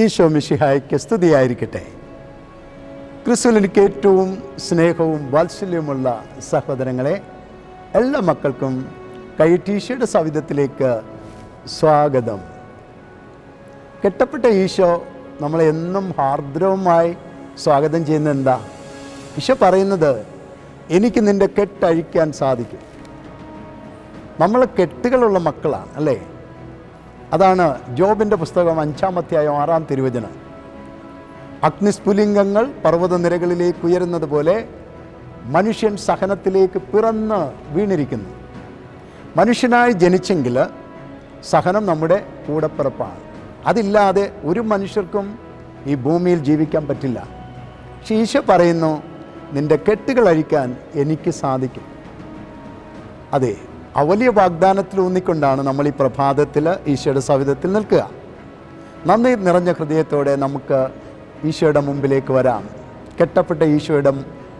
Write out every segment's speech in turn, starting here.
ഈശോ മിഷിഹായ്ക്ക് സ്തുതിയായിരിക്കട്ടെ. ക്രിസ്തുവിൽ എനിക്ക് ഏറ്റവും സ്നേഹവും വാത്സല്യവുമുള്ള സഹോദരങ്ങളെ എല്ലാ മക്കൾക്കും കൈ ടീഷയുടെ സവിധത്തിലേക്ക് സ്വാഗതം. കെട്ടപ്പെട്ട ഈശോ നമ്മളെ എന്നും ഹാർദ്രവുമായി സ്വാഗതം ചെയ്യുന്നത് എന്താ ഈശോ പറയുന്നത് എനിക്ക് നിന്റെ കെട്ടഴിക്കാൻ സാധിക്കും. നമ്മൾ കെട്ടുകളുള്ള മക്കളാണ് അല്ലേ? അതാണ് ജോബിന്റെ പുസ്തകം അഞ്ചാമത്തെയായോ ആറാം തിരുവചനം. അഗ്നിസ്ഫുലിംഗങ്ങൾ പർവതനിരകളിലേക്ക് ഉയരുന്നത് പോലെ മനുഷ്യൻ സഹനത്തിലേക്ക് പിറന്ന് വീണിരിക്കുന്നു. മനുഷ്യനായി ജനിച്ചെങ്കിൽ സഹനം നമ്മുടെ കൂടപ്പിറപ്പാണ്. അതില്ലാതെ ഒരു മനുഷ്യർക്കും ഈ ഭൂമിയിൽ ജീവിക്കാൻ പറ്റില്ല. ശീശ പറയുന്നു നിന്റെ കെട്ടുകൾ അഴിക്കാൻ എനിക്ക് സാധിക്കും. അതെ ആ വലിയ വാഗ്ദാനത്തിൽ ഊന്നിക്കൊണ്ടാണ് നമ്മൾ ഈ പ്രഭാതത്തിൽ ഈശോയുടെ സവിധത്തിൽ നിൽക്കുക. നന്ദി നിറഞ്ഞ ഹൃദയത്തോടെ നമുക്ക് ഈശോയുടെ മുമ്പിലേക്ക് വരാം. കെട്ടപ്പെട്ട ഈശോയുടെ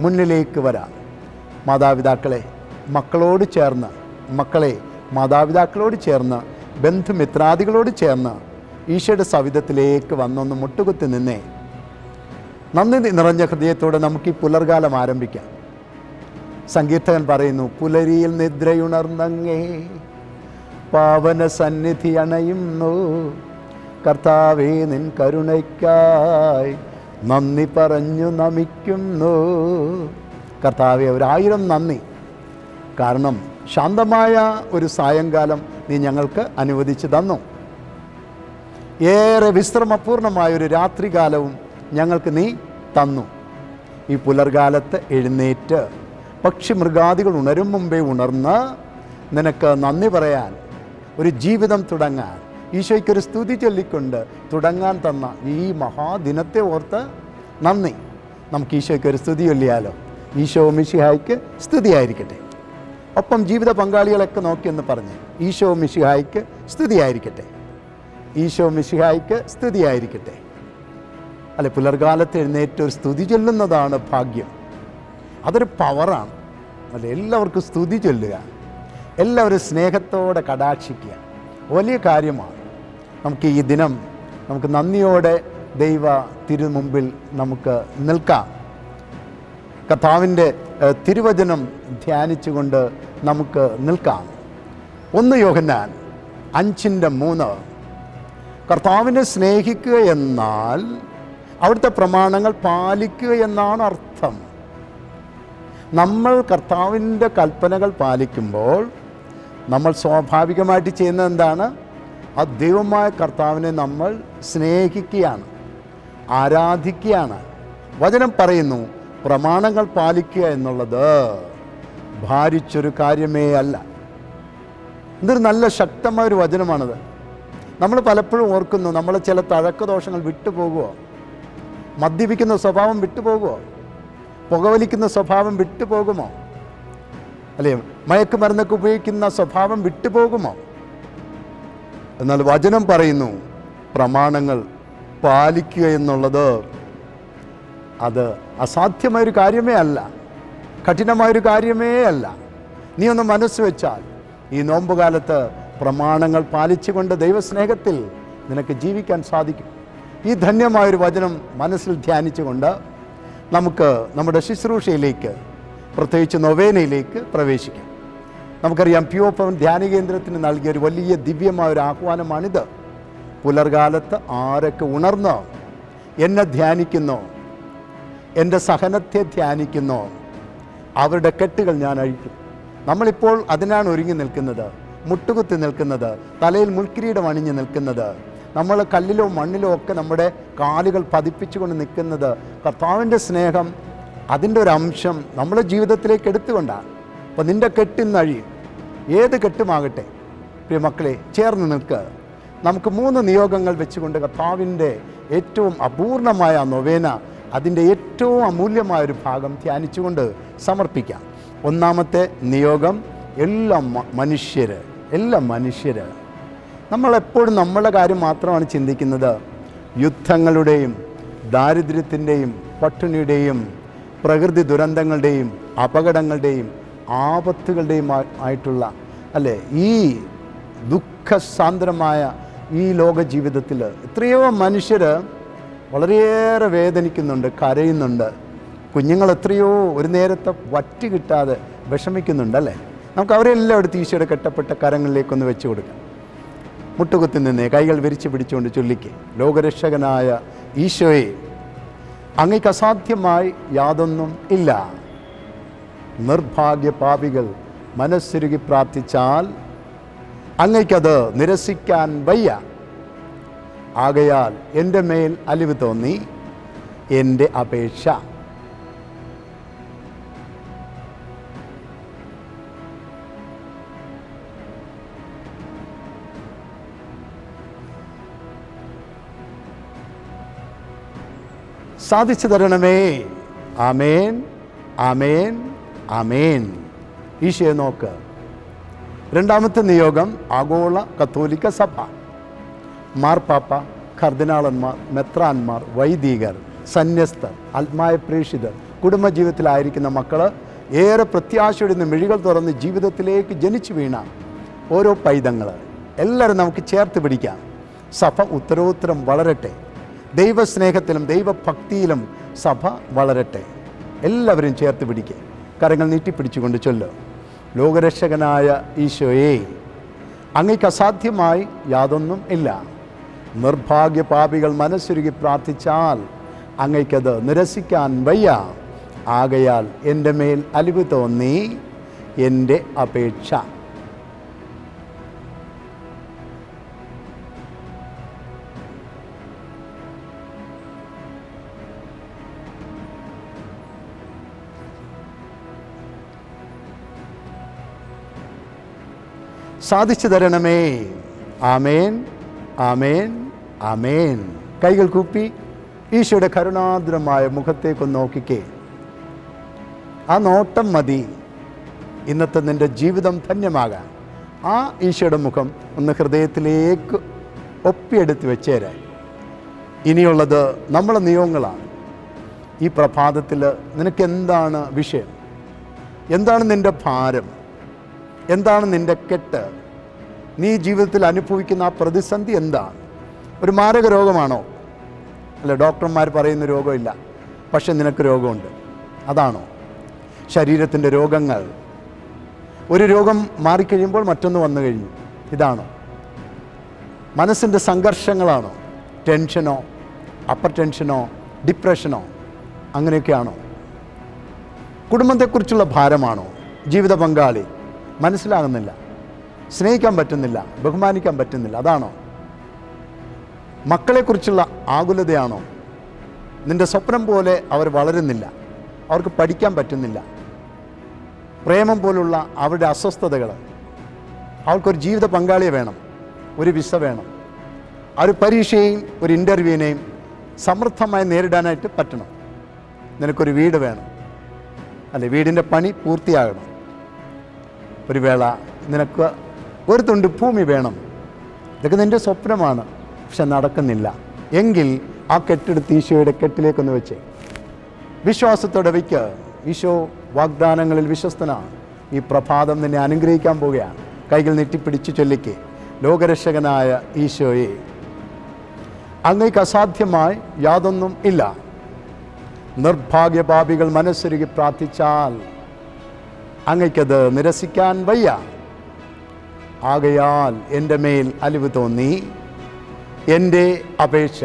മുന്നിലേക്ക് വരാം. മാതാപിതാക്കളെ മക്കളോട് ചേർന്ന് മക്കളെ മാതാപിതാക്കളോട് ചേർന്ന് ബന്ധുമിത്രാദികളോട് ചേർന്ന് ഈശോയുടെ സവിധത്തിലേക്ക് വന്നൊന്ന് മുട്ടുകുത്തി നിന്നേ. നന്ദി നിറഞ്ഞ ഹൃദയത്തോടെ നമുക്ക് ഈ പുലർകാലം ആരംഭിക്കാം. സങ്കീർത്തകൻ പറയുന്നു പുലരിയിൽ നിദ്രയുണർന്നങ്ങേ പാവന സന്നിധി അണയുന്നു. കർത്താവേ നിൻ കരുണയ്ക്കായി നന്ദി പറഞ്ഞു നമിക്കുന്നു. കർത്താവെ ഒരായിരം നന്ദി. കാരണം ശാന്തമായ ഒരു സായങ്കാലം നീ ഞങ്ങൾക്ക് അനുവദിച്ചു തന്നു. ഏറെ വിശ്രമപൂർണമായ ഒരു രാത്രികാലവും ഞങ്ങൾക്ക് നീ തന്നു. ഈ പുലർകാലത്ത് എഴുന്നേറ്റ് പക്ഷിമൃഗാദികൾ ഉണരും മുമ്പേ ഉണർന്ന് നിനക്ക് നന്ദി പറയാൻ ഒരു ജീവിതം തുടങ്ങാൻ. ഈശോയ്ക്കൊരു സ്തുതി ചൊല്ലിക്കൊണ്ട് തുടങ്ങാൻ തന്ന ഈ മഹാദിനത്തെ ഓർത്ത് നന്ദി. നമുക്ക് ഈശോയ്ക്കൊരു സ്തുതി ചൊല്ലിയാലോ? ഈശോ മിശിഹായ്ക്ക് സ്തുതിയായിരിക്കട്ടെ. ഒപ്പം ജീവിത പങ്കാളികളൊക്കെ നോക്കിയെന്ന് പറഞ്ഞ് ഈശോ മിശിഹായ്ക്ക് സ്തുതിയായിരിക്കട്ടെ. ഈശോ മിശിഹായ്ക്ക് സ്തുതിയായിരിക്കട്ടെ. അല്ലെ പുലർകാലത്ത് എഴുന്നേറ്റ് ഒരു സ്തുതി ചൊല്ലുന്നതാണ് ഭാഗ്യം. അതൊരു പവറാണ് അല്ല? എല്ലാവർക്കും സ്തുതി ചൊല്ലുക. എല്ലാവരും സ്നേഹത്തോടെ കടാക്ഷിക്കുക. വലിയ കാര്യമാണ്. നമുക്ക് ഈ ദിനം നമുക്ക് നന്ദിയോടെ ദൈവ തിരുമുമ്പിൽ നമുക്ക് നിൽക്കാം. കഥാവിന്റെ തിരുവചനം ധ്യാനിച്ചുകൊണ്ട് നമുക്ക് നിൽക്കാം. ഒന്ന് യോഹന്നാൻ അഞ്ചിന്റെ മൂന്ന്. കർത്താവിനെ സ്നേഹിക്കുക എന്നാൽ അവിടുത്തെ പ്രമാണങ്ങൾ പാലിക്കുക എന്നാണ് അർത്ഥം. നമ്മൾ കർത്താവിന്റെ കൽപ്പനകൾ പാലിക്കുമ്പോൾ നമ്മൾ സ്വാഭാവികമായിട്ട് ചെയ്യുന്നത് എന്താണ്? ആ ദൈവമായ കർത്താവിനെ നമ്മൾ സ്നേഹിക്കുകയാണ് ആരാധിക്കുകയാണ്. വചനം പറയുന്നു പ്രമാണങ്ങൾ പാലിക്കുക എന്നുള്ളത് ഭാരിച്ചൊരു കാര്യമേ അല്ല. ഇതൊരു നല്ല ശക്തമായ ഒരു വചനമാണത്. നമ്മൾ പലപ്പോഴും ഓർക്കുന്നു നമ്മൾ ചില തഴക്ക ദോഷങ്ങൾ വിട്ടുപോകുമോ മദ്യപിക്കുന്ന സ്വഭാവം വിട്ടുപോകുമോ പുകവലിക്കുന്ന സ്വഭാവം വിട്ടുപോകുമോ? അല്ലേ മയക്കുമരുന്നൊക്കെ ഉപയോഗിക്കുന്ന സ്വഭാവം വിട്ടുപോകുമോ? എന്നാൽ വചനം പറയുന്നു പ്രമാണങ്ങൾ പാലിക്കുക എന്നുള്ളത് അത് അസാധ്യമായൊരു കാര്യമേ അല്ല കഠിനമായൊരു കാര്യമേ അല്ല. നീ ഒന്ന് മനസ്സ് വെച്ചാൽ ഈ നോമ്പുകാലത്ത് പ്രമാണങ്ങൾ പാലിച്ചുകൊണ്ട് ദൈവസ്നേഹത്തിൽ നിനക്ക് ജീവിക്കാൻ സാധിക്കും. ഈ ധന്യമായൊരു വചനം മനസ്സിൽ ധ്യാനിച്ചുകൊണ്ട് നമുക്ക് നമ്മുടെ ശുശ്രൂഷയിലേക്ക് പ്രത്യേകിച്ച് നൊവേനയിലേക്ക് പ്രവേശിക്കാം. നമുക്കറിയാം പി ഒ പവൻ ധ്യാന കേന്ദ്രത്തിന് നൽകിയ ഒരു വലിയ ദിവ്യമായ ഒരു ആഹ്വാനമാണിത്. പുലർകാലത്ത് ആരൊക്കെ ഉണർന്നോ എന്നെ ധ്യാനിക്കുന്നു എന്റെ സഹനത്തെ ധ്യാനിക്കുന്നു അവരുടെ കെട്ടുകൾ ഞാൻ അഴിക്കും. നമ്മളിപ്പോൾ അതിനാണ് ഒരുങ്ങി നിൽക്കുന്നത് മുട്ടുകുത്തി നിൽക്കുന്നത് തലയിൽ മുൾക്കിരീടം അണിഞ്ഞ് നിൽക്കുന്നത് നമ്മൾ കല്ലിലോ മണ്ണിലോ ഒക്കെ നമ്മുടെ കാലുകൾ പതിപ്പിച്ചുകൊണ്ട് നിൽക്കുന്നത് കർത്താവിന്റെ സ്നേഹം അതിന്റെ ഒരു അംശം നമ്മുടെ ജീവിതത്തിലേക്ക് എടുത്തുകൊണ്ടാണ്. അപ്പോൾ നിന്റെ കെട്ടിന്നഴിയും ഏത് കെട്ടുമാകട്ടെ? പ്രിയ മക്കളെ ചേർന്ന് നിൽക്കുക നമുക്ക് മൂന്ന് നിയോഗങ്ങൾ വെച്ചുകൊണ്ട് കർത്താവിന്റെ ഏറ്റവും അപൂർണമായ നൊവേന അതിന്റെ ഏറ്റവും അമൂല്യമായ ഒരു ഭാഗം ധ്യാനിച്ചുകൊണ്ട് സമർപ്പിക്കാം. ഒന്നാമത്തെ നിയോഗം എല്ലാ മനുഷ്യർ എല്ലാ മനുഷ്യര്. നമ്മളെപ്പോഴും നമ്മളുടെ കാര്യം മാത്രമാണ് ചിന്തിക്കുന്നത്. യുദ്ധങ്ങളുടെയും ദാരിദ്ര്യത്തിന്റെയും പട്ടിണിയുടെയും പ്രകൃതി ദുരന്തങ്ങളുടെയും അപകടങ്ങളുടെയും ആപത്തുകളുടെയും ആയിട്ടുള്ള അല്ലേ? ഈ ദുഃഖസാന്ദ്രമായ ഈ ലോക ജീവിതത്തിൽ എത്രയോ മനുഷ്യർ വളരെയേറെ വേദനിക്കുന്നുണ്ട് കരയുന്നുണ്ട്. കുഞ്ഞുങ്ങൾ എത്രയോ ഒരു നേരത്തെ വറ്റി കിട്ടാതെ വിഷമിക്കുന്നുണ്ടല്ലേ നമുക്ക് അവരെല്ലാം എടുത്ത് ഈശോയുടെ കെട്ടപ്പെട്ട കരങ്ങളിലേക്കൊന്ന് വെച്ച് കൊടുക്കാം. മുട്ടുകുത്തി നിന്നേ കൈകൾ വിരിച്ചു പിടിച്ചുകൊണ്ട് ചൊല്ലിക്ക്. ലോകരക്ഷകനായ ഈശോയെ അങ്ങയ്ക്ക് അസാധ്യമായി യാതൊന്നും ഇല്ല. നിർഭാഗ്യ പാപികൾ മനസ്സുരുകി പ്രാർത്ഥിച്ചാൽ അങ്ങയ്ക്കത് നിരസിക്കാൻ വയ്യ. ആകയാൽ എന്റെ മേൽ അലിവ് തോന്നി എന്റെ അപേക്ഷ. സാധിച്ചു തരണമേ ആമേൻ ആമേൻ ആമേൻ. ഈശോയെ നോക്ക്. രണ്ടാമത്തെ നിയോഗം ആഗോള കത്തോലിക്ക സഭ. മാർപ്പാപ്പ കർദിനാളന്മാർ മെത്രാന്മാർ വൈദികർ സന്യസ്തർ ആത്മായ പ്രേക്ഷിതർ കുടുംബജീവിതത്തിലായിരിക്കുന്ന മക്കൾ ഏറെ പ്രത്യാശയുടെ മിഴികൾ തുറന്ന് ജീവിതത്തിലേക്ക് ജനിച്ചു വീണ ഓരോ പൈതങ്ങൾ എല്ലാവരും നമുക്ക് ചേർത്ത് പിടിക്കാം. സഭ ഉത്തരോത്തരം വളരട്ടെ. ദൈവസ്നേഹത്തിലും ദൈവഭക്തിയിലും സഭ വളരട്ടെ. എല്ലാവരും ചേർത്ത് പിടിക്കുക കരങ്ങൾ നീട്ടിപ്പിടിച്ചുകൊണ്ട് ചൊല്ല്. ലോകരക്ഷകനായ ഈശോയെ അങ്ങയ്ക്ക് അസാധ്യമായി യാതൊന്നും ഇല്ല. നിർഭാഗ്യ പാപികൾ മനസ്സുരുകി പ്രാർത്ഥിച്ചാൽ അങ്ങയ്ക്കത് നിരസിക്കാൻ വയ്യ. ആകയാൽ എന്റെ മേൽ അലിവ് തോന്നി എന്റെ അപേക്ഷ. സാധിച്ചു തരണമേ. ആമേൻ ആമേൻ ആമേൻ. കൈകൾ കൂപ്പി ഈശോയുടെ കരുണാദ്രമായ മുഖത്തേക്കൊന്ന് നോക്കിക്കേ. ആ നോട്ടം മതി. ഇന്നത്തെ നിന്റെ ജീവിതം ധന്യമാകാൻ. ആ ഈശോയുടെ മുഖം ഒന്ന് ഹൃദയത്തിലേക്ക് ഒപ്പിയെടുത്ത് വെച്ചേരാൻ ഇനിയുള്ളത് നമ്മളെ നിയമങ്ങളാണ് ഈ പ്രഭാതത്തിൽ നിനക്ക് എന്താണ് വിഷയം? എന്താണ് നിന്റെ ഭാരം? എന്താണ് നിന്റെ കെട്ട്? നീ ജീവിതത്തിൽ അനുഭവിക്കുന്ന ആ പ്രതിസന്ധി എന്താണ്? ഒരു മാരക രോഗമാണോ? അല്ല ഡോക്ടർമാർ പറയുന്ന രോഗമില്ല പക്ഷെ നിനക്ക് രോഗമുണ്ട്. അതാണോ? ശരീരത്തിന്റെ രോഗങ്ങൾ. ഒരു രോഗം മാറിക്കഴിയുമ്പോൾ മറ്റൊന്ന് വന്നു കഴിഞ്ഞു. ഇതാണോ? മനസ്സിന്റെ സംഘർഷങ്ങളാണോ? ടെൻഷനോ? അപ്പർ ടെൻഷനോ? ഡിപ്രഷനോ? അങ്ങനെയൊക്കെയാണോ? കുടുംബത്തെക്കുറിച്ചുള്ള ഭാരമാണോ? ജീവിത പങ്കാളി? മനസ്സിലാകുന്നില്ല. സ്നേഹിക്കാൻ പറ്റുന്നില്ല ബഹുമാനിക്കാൻ പറ്റുന്നില്ല. അതാണോ? മക്കളെക്കുറിച്ചുള്ള ആകുലതയാണോ? നിന്റെ സ്വപ്നം പോലെ അവർ വളരുന്നില്ല അവർക്ക് പഠിക്കാൻ പറ്റുന്നില്ല. പ്രേമം പോലുള്ള അവരുടെ അസ്വസ്ഥതകൾ അവർക്കൊരു ജീവിത പങ്കാളിയെ വേണം ഒരു വിസ വേണം. ആ ഒരു പരീക്ഷയെയും ഒരു ഇന്റർവ്യൂവിനെയും സമൃദ്ധമായി നേരിടാനായിട്ട് പറ്റണം. നിനക്കൊരു വീട് വേണം. അല്ലെ വീടിന്റെ പണി പൂർത്തിയാകണം. ഒരു വേള നിനക്ക് ഒരു തുണ്ട് ഭൂമി വേണം. ഇതൊക്കെ നിന്റെ സ്വപ്നമാണ്. പക്ഷെ നടക്കുന്നില്ല. എങ്കിൽ ആ കെട്ടെടുത്ത് ഈശോയുടെ കെട്ടിലേക്കൊന്ന് വെച്ച്. വിശ്വാസത്തോടെ വയ്ക്ക് ഈശോ വാഗ്ദാനങ്ങളിൽ വിശ്വസ്തനാണ്. ഈ പ്രഭാതം നിന്നെ അനുഗ്രഹിക്കാൻ പോവുകയാണ്. കൈകൾ നെറ്റിപ്പിടിച്ച് ചൊല്ലിക്ക്. ലോകരക്ഷകനായ ഈശോയെ. അങ്ങേക്ക് അസാധ്യമായി യാതൊന്നും ഇല്ല. നിർഭാഗ്യപാപികൾ മനസ്സൊരുകി പ്രാർത്ഥിച്ചാൽ അങ്ങയ്ക്കത് നിരസിക്കാൻ വയ്യ. ആകയാൽ എന്റെ മേൽ അലിവ് തോന്നി എന്റെ അപേക്ഷ.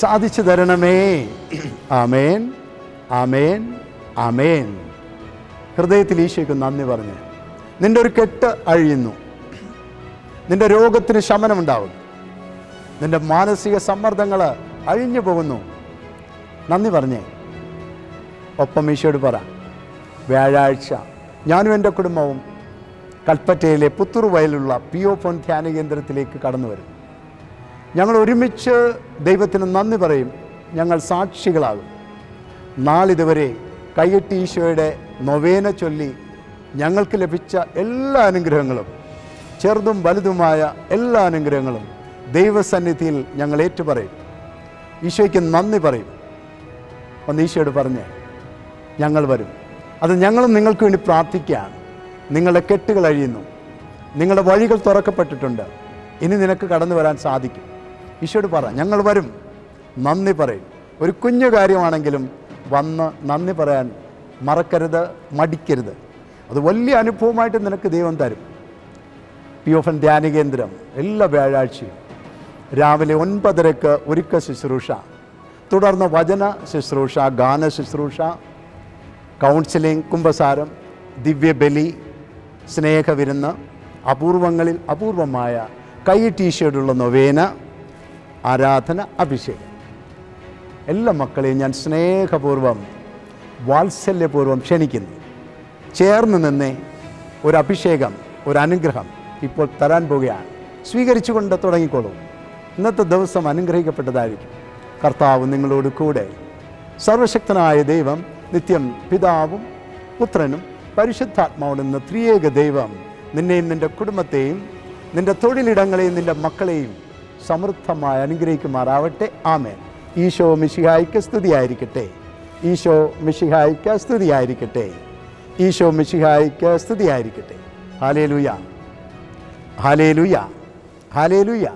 സാധിച്ചു തരണമേ. ആമേൻ. ആമേൻ. ആമേൻ. ഹൃദയത്തിൽ ഈശോയ്ക്ക് നന്ദി പറഞ്ഞ് നിന്റെ ഒരു കെട്ട് അഴിയുന്നു. നിന്റെ രോഗത്തിന് ശമനമുണ്ടാവുന്നു. നിന്റെ മാനസിക സമ്മർദ്ദങ്ങൾ അഴിഞ്ഞു പോകുന്നു. നന്ദി പറഞ്ഞേ ഒപ്പം ഈശോയോട് പറ. വ്യാഴാഴ്ച ഞാനും എന്റെ കുടുംബവും കൽപ്പറ്റയിലെ പുത്തൂർ വയലുള്ള പി ഒ ഫോൺ ധ്യാന കേന്ദ്രത്തിലേക്ക് കടന്നു വരും. ഞങ്ങൾ ഒരുമിച്ച് ദൈവത്തിന് നന്ദി പറയും. ഞങ്ങൾ സാക്ഷികളാകും. നാളിതുവരെ കൈയെട്ടി ഈശോയുടെ നൊവേന ചൊല്ലി ഞങ്ങൾക്ക് ലഭിച്ച എല്ലാ അനുഗ്രഹങ്ങളും ചെറുതും വലുതുമായ എല്ലാ അനുഗ്രഹങ്ങളും ദൈവസന്നിധിയിൽ ഞങ്ങൾ ഏറ്റുപറയും. ഈശോയ്ക്ക് നന്ദി പറയും. ഒന്ന് ഈശോയോട് പറഞ്ഞ് ഞങ്ങൾ വരും. അത് ഞങ്ങളും നിങ്ങൾക്ക് വേണ്ടി പ്രാർത്ഥിക്കുകയാണ്. നിങ്ങളുടെ കെട്ടുകൾ അഴിയുന്നു. നിങ്ങളുടെ വഴികൾ തുറക്കപ്പെട്ടിട്ടുണ്ട്. ഇനി നിനക്ക് കടന്നു വരാൻ സാധിക്കും. ഈശോയോട് പറ ഞങ്ങൾ വരും. നന്ദി പറയും. ഒരു കുഞ്ഞു കാര്യമാണെങ്കിലും വന്ന് നന്ദി പറയാൻ മറക്കരുത് മടിക്കരുത്. അത് വലിയ അനുഭവമായിട്ട് നിനക്ക് ദൈവം തരും. പി എഫ് എൻ ധ്യാന കേന്ദ്രം എല്ലാ വ്യാഴാഴ്ചയും രാവിലെ ഒൻപതരക്ക് ഒരുക്ക ശുശ്രൂഷ തുടർന്ന് വചന ശുശ്രൂഷ ഗാന ശുശ്രൂഷ കൗൺസിലിംഗ് കുംഭസാരം ദിവ്യബലി സ്നേഹവിരുന്ന് അപൂർവങ്ങളിൽ അപൂർവമായ കൈ ടീഷർട്ടുള്ള നൊവേന ആരാധന അഭിഷേകം. എല്ലാ മക്കളെയും ഞാൻ സ്നേഹപൂർവം വാത്സല്യപൂർവം ക്ഷണിക്കുന്നു. ചേർന്ന് നിന്ന് ഒരു അഭിഷേകം ഒരു അനുഗ്രഹം ഇപ്പോൾ തരാൻ പോകുകയാണ് സ്വീകരിച്ചുകൊണ്ട് തുടങ്ങിക്കോളൂ. ഇന്നത്തെ ദിവസം അനുഗ്രഹിക്കപ്പെട്ടതായിരിക്കും. കർത്താവ് നിങ്ങളോട് കൂടെ. സർവശക്തനായ ദൈവം നിത്യം പിതാവും പുത്രനും പരിശുദ്ധാത്മാവും എന്ന ത്രിയേക ദൈവം നിന്നെയും നിന്റെ കുടുംബത്തെയും നിന്റെ തൊഴിലിടങ്ങളെയും നിന്റെ മക്കളെയും സമൃദ്ധമായി അനുഗ്രഹിക്കുമാറാവട്ടെ. ആമേൻ. ഈശോ മിശിഹായിക്ക് സ്തുതിയായിരിക്കട്ടെ. ഈശോ മിശിഹായിക്ക് സ്തുതിയായിരിക്കട്ടെ. ഈശോ മിശിഹായിക്ക് സ്തുതിയായിരിക്കട്ടെ. ഹാലേലുയ. ഹാലേലുയ. ഹാലേലുയ.